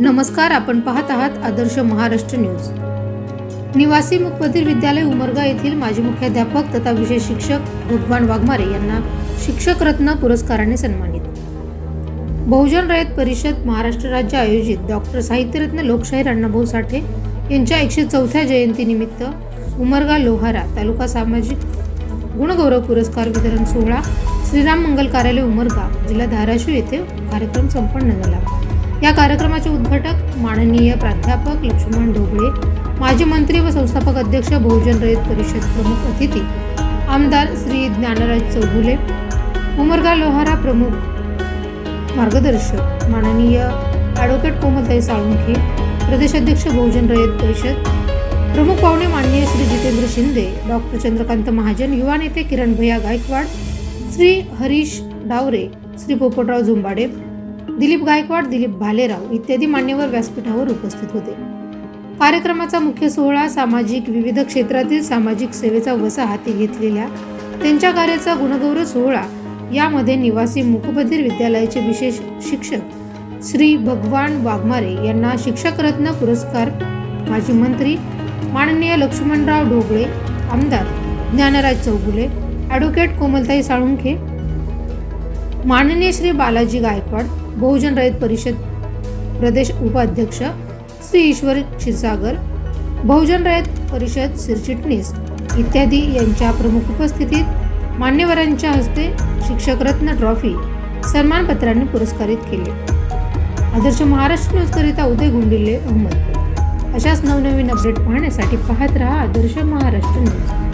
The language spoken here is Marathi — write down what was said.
नमस्कार आपण पाहत आहात आदर्श महाराष्ट्र न्यूज. निवासी मुखबधीर विद्यालय उमरगा येथील माजी मुख्याध्यापक तथा विशेष शिक्षक भगवान वाघमारे यांना शिक्षक रत्न पुरस्काराने सन्मानित. बहुजन रयत परिषद महाराष्ट्र राज्य आयोजित डॉक्टर साहित्यरत्न लोकशाहीर अण्णाभाऊ साठे यांच्या एकशे चौथ्या जयंतीनिमित्त उमरगा लोहारा तालुका सामाजिक गुणगौरव पुरस्कार वितरण सोहळा श्रीराम मंगल कार्यालय उमरगा जिल्हा धाराशिव येथे कार्यक्रम संपन्न झाला. या कार्यक्रमाचे उद्घाटक माननीय प्राध्यापक लक्ष्मण ढोबळे माजी मंत्री व संस्थापक अध्यक्ष बहुजन रयत परिषद प्रमुख अतिथी आमदार श्री ज्ञानराज चौगुले उमरगा लोहारा प्रमुख मार्गदर्शक माननीय ॲडव्होकेट कोमलताई साळुंखे प्रदेशाध्यक्ष बहुजन रयत परिषद प्रमुख पाहुणे माननीय श्री जितेंद्र शिंदे डॉक्टर चंद्रकांत महाजन युवा नेते किरण भैया गायकवाड श्री हरीश डावरे श्री पोपटराव झुंबाडे दिलीप गायकवाड दिलीप भालेराव इत्यादी मान्यवर व्यासपीठावर उपस्थित होते. कार्यक्रमाचा मुख्य सोहळा सामाजिक विविध क्षेत्रातील सामाजिक सेवेचा वसा हाती घेतलेल्या त्यांच्या कार्याचा गुणगौरव सोहळा यामध्ये निवासी मुकबधीर विद्यालयाचे विशेष शिक्षक श्री भगवान वाघमारे यांना शिक्षक रत्न पुरस्कार माजी मंत्री माननीय लक्ष्मणराव ढोबळे आमदार ज्ञानराज चौगुले ॲडव्होकेट कोमलताई साळुंखे माननीय श्री बालाजी गायकवाड बहुजन रयत परिषद प्रदेश उपाध्यक्ष श्री ईश्वर क्षीरसागर बहुजन रयत परिषद सरचिटणीस इत्यादी यांच्या प्रमुख उपस्थितीत मान्यवरांच्या हस्ते शिक्षकरत्न ट्रॉफी सन्मानपत्रांनी पुरस्कारित केले. आदर्श महाराष्ट्र न्यूजकरिता उदय गुंडिल्ले अहमदपूर. अशाच नवनवीन अपडेट पाहण्यासाठी पाहत रहा आदर्श महाराष्ट्र न्यूज.